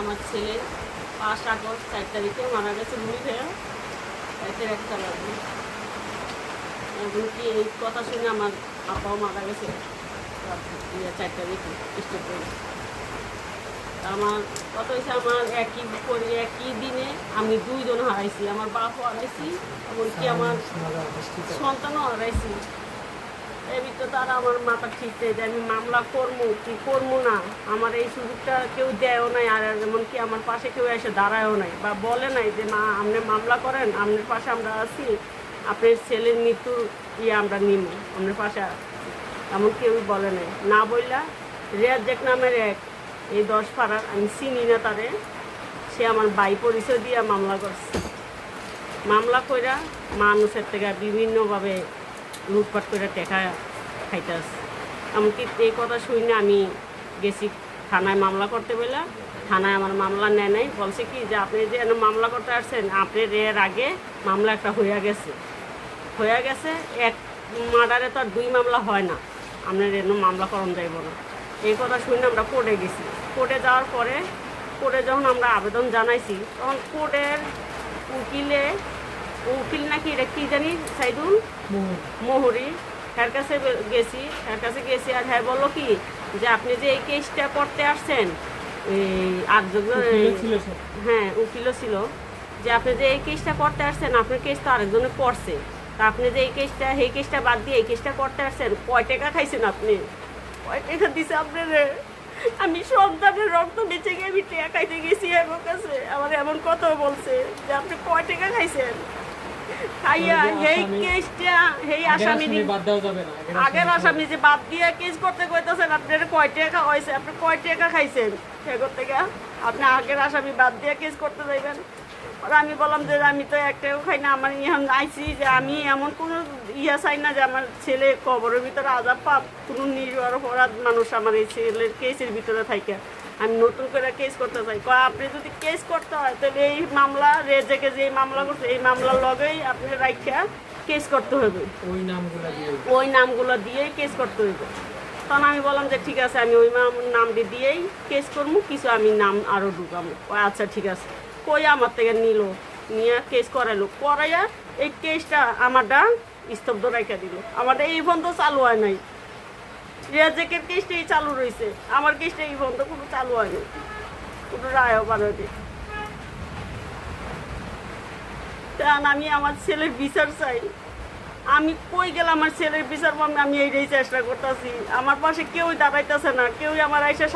আমার ছেলে পাঁচ আগস্ট চার তারিখে মারা গেছে গুলি খেয়ে রাতের একটা লাগবে। এখন কি এই কথা শুনে আমার আপাও মারা গেছে। চার তারিখে স্টেপ করে। আমার কত হয়েছে আমার একই করে একই দিনে আমি দুইজন হারাইছি। আমার বাপও হারাইছি এমনকি আমার সন্তানও হারাইছি। এর ভিতরে তারা আমার মাথা ঠিক নেই যে আমি মামলা করব কি করব না? আমার এই সুযোগটা কেউ দেয়ও নাই, আর এমনকি আমার পাশে কেউ এসে দাঁড়ায়ও নাই বা বলে নাই যে, মা, আপনি মামলা করেন, আপনার পাশে আমরা আছি, আপনার ছেলের মৃত্যুর ইয়ে আমরা নিব আপনার পাশে। এমন কেউই বলে নাই। না বললা রেয়াজেক নামের এক, এই দশ পাড়ার, আমি চিনি না তারে, সে আমার বাই পরিচয় দিয়ে মামলা করছে। মামলা কইরা মানুষের থেকে বিভিন্নভাবে লুটপাট করে টেকা খাইতে আসছে এমনকি এই কথা শুনে আমি গেছি থানায় মামলা করতে বেলা থানায় আমার মামলা নেয় নাই। বলছে কি যে আপনি যে মামলা করতে আসছেন আপনার এর আগে মামলা একটা হইয়া গেছে। হয়ে গেছে, এক মার্ডারে তো আর দুই মামলা হয় না। আপনার এনে মামলা করণ যাইব না। এই কথা শুনে আমরা কোর্টে গেছি। কোর্টে যাওয়ার পরে কোর্টে যখন আমরা আবেদন জানাইছি, তখন কোর্টের উকিলে উকিল নাকি এটা কি জানি সাইদুল? মোহরি। হ্যার কাছে গেছি হ্যার কাছে গেছি আর হ্যাঁ বলল কি যে আপনি যে এই কেসটা করতে আসছেন এই আটজন হ্যাঁ উকিলও ছিল যে আপনি যে এই কেসটা করতে আসছেন আপনার কেস তো আরেকজনে করছে। তা আপনি যে এই কেসটা এই কেসটা বাদ দিয়ে এই কেসটা করতে আসছেন কয় টাকা খাইছেন আপনি? কয় টাকা দিছে আপনার? আমি সন্তানের রক্ত বেঁচে গিয়ে আমি টাকা খাইতে গেছি আমার কাছে। আমার এমন কথা বলছে যে আপনি কয় টাকা খাইছেন? আগের আসামি যে বাদ দিয়ে কেস করতে কইতেছেন আপনার কয় টাকা হয়েছে আপনি কয় টাকা খাইছেন? সেগর থেকে আপনি আগের আসামি বাদ দিয়ে কেস করতে যাইবেন। আমি বললাম যে আমি তো একটাও খাই না আমার ইহান আইছি যে আমি এমন কোনো ইয়া চাই না যে আমার ছেলে কবরের ভিতরে আজাব পাপ কোনো নির্ভর অপরাধ মানুষ আমার এই ছেলের কেসের ভিতরে থাকে আমি নতুন করে কেস করতে চাই। আপনি যদি কেস করতে হয় তাহলে এই মামলা রেজেকে যে মামলা করছে এই মামলার লগেই আপনি রাখিয়া কেস করতে হবে ওই নামগুলো দিয়ে ওই নামগুলো দিয়েই কেস করতে হইব। তখন আমি বললাম যে ঠিক আছে আমি ওই নাম নামটি দিয়েই কেস করব কিছু আমি নাম আরও ঢুকাবো আচ্ছা ঠিক আছে। কই আমার থেকে নিল নিয়ে কেস করাইলো। করাইয়া এই কেসটা আমারটা স্তব্ধ রাখা দিল। আমারটা এই পর্যন্ত চালু হয় নাই। রেজেকের কেসটাই চালু রয়েছে। আমার কেসটা এই বন্ধ, কোনো চালু হয়নি। কোনো রায়ও বানায়নি। কারণ আমি আমার ছেলের বিচার চাই। আমি কই গেলে আমার ছেলের বিচার পাবো? আমি এইটাই চেষ্টা করতেছি। আমার পাশে কেউই দাঁড়াইতেছে না। কেউই আমার এসে